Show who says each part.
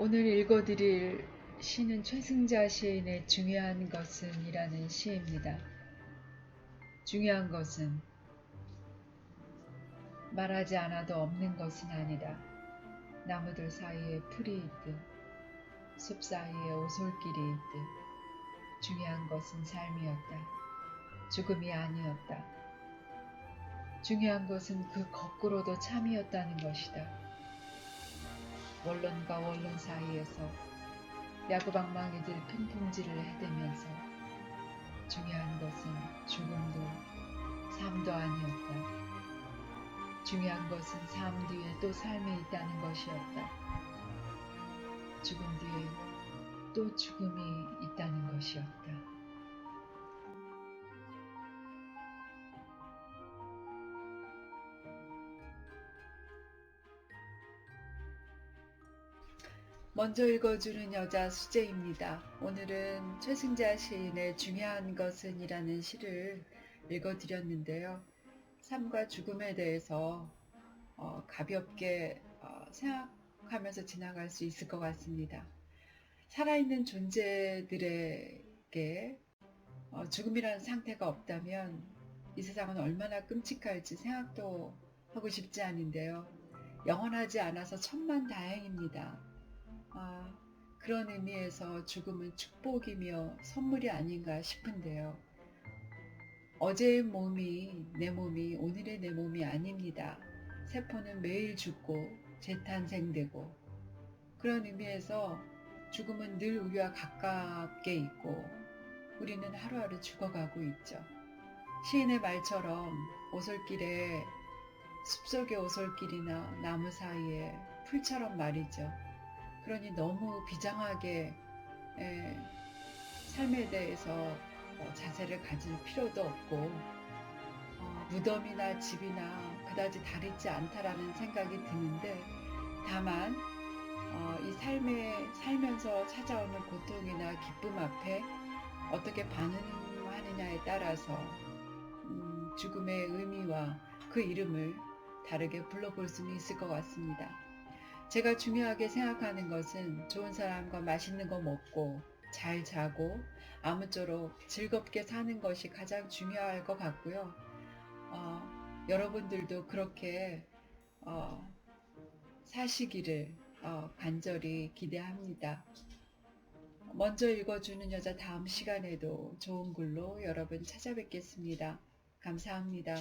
Speaker 1: 오늘 읽어드릴 시는 최승자 시인의 중요한 것은 이라는 시입니다. 중요한 것은 말하지 않아도 없는 것은 아니다. 나무들 사이에 풀이 있듯 숲 사이에 오솔길이 있듯 중요한 것은 삶이었다. 죽음이 아니었다. 중요한 것은 그 거꾸로도 참이었다는 것이다. 원론과 원론 사이에서 야구방망이들 핑퐁질을 해대면서 중요한 것은 죽음도 삶도 아니었다. 중요한 것은 삶 뒤에 또 삶이 있다는 것이었다. 죽음 뒤에 또 죽음이 있다는 것이었다. 먼저 읽어주는 여자 수재입니다. 오늘은 최승자 시인의 중요한 것은 이라는 시를 읽어드렸는데요. 삶과 죽음에 대해서 어, 가볍게 어, 생각하면서 지나갈 수 있을 것 같습니다. 살아있는 존재들에게 어, 죽음이라는 상태가 없다면 이 세상은 얼마나 끔찍할지 생각도 하고 싶지 않은데요. 영원하지 않아서 천만 다행입니다. 아, 그런 의미에서 죽음은 축복이며 선물이 아닌가 싶은데요. 어제의 몸이 내 몸이 오늘의 내 몸이 아닙니다. 세포는 매일 죽고 재탄생되고 그런 의미에서 죽음은 늘 우리와 가깝게 있고 우리는 하루하루 죽어가고 있죠. 시인의 말처럼 오솔길에 숲속의 오솔길이나 나무 사이에 풀처럼 말이죠. 그러니 너무 비장하게 에, 삶에 대해서 어, 자세를 가질 필요도 없고 어, 무덤이나 집이나 그다지 다르지 않다라는 생각이 드는데 다만 어, 이 삶에 살면서 찾아오는 고통이나 기쁨 앞에 어떻게 반응하느냐에 따라서 음, 죽음의 의미와 그 이름을 다르게 불러볼 수는 있을 것 같습니다. 제가 중요하게 생각하는 것은 좋은 사람과 맛있는 거 먹고 잘 자고 아무쪼록 즐겁게 사는 것이 가장 중요할 것 같고요. 어, 여러분들도 그렇게 어, 사시기를 어, 간절히 기대합니다. 먼저 읽어주는 여자 다음 시간에도 좋은 글로 여러분 찾아뵙겠습니다. 감사합니다.